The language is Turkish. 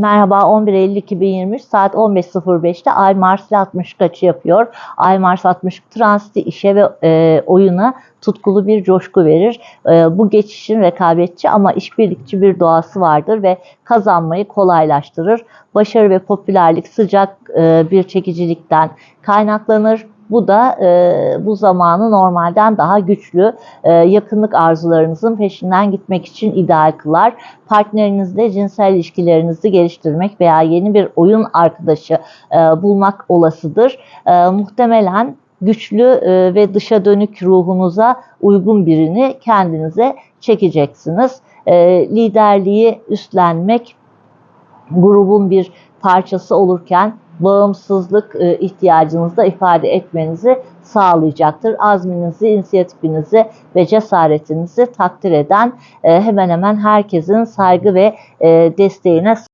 Merhaba 11 Eylül 2023 saat 15.05'te Ay Mars ile 60 kaçı yapıyor. Ay Mars 60 transiti işe ve e, oyuna tutkulu bir coşku verir. E, bu geçişin rekabetçi ama işbirlikçi bir doğası vardır ve kazanmayı kolaylaştırır. Başarı ve popülerlik sıcak e, bir çekicilikten kaynaklanır. Bu da e, bu zamanı normalden daha güçlü, e, yakınlık arzularınızın peşinden gitmek için ideal kılar. Partnerinizle cinsel ilişkilerinizi geliştirmek veya yeni bir oyun arkadaşı e, bulmak olasıdır. E, muhtemelen güçlü e, ve dışa dönük ruhunuza uygun birini kendinize çekeceksiniz. E, liderliği üstlenmek grubun bir parçası olurken bağımsızlık e, ihtiyacınızı da ifade etmenizi sağlayacaktır. Azminizi, inisiyatifinizi ve cesaretinizi takdir eden e, hemen hemen herkesin saygı ve e, desteğine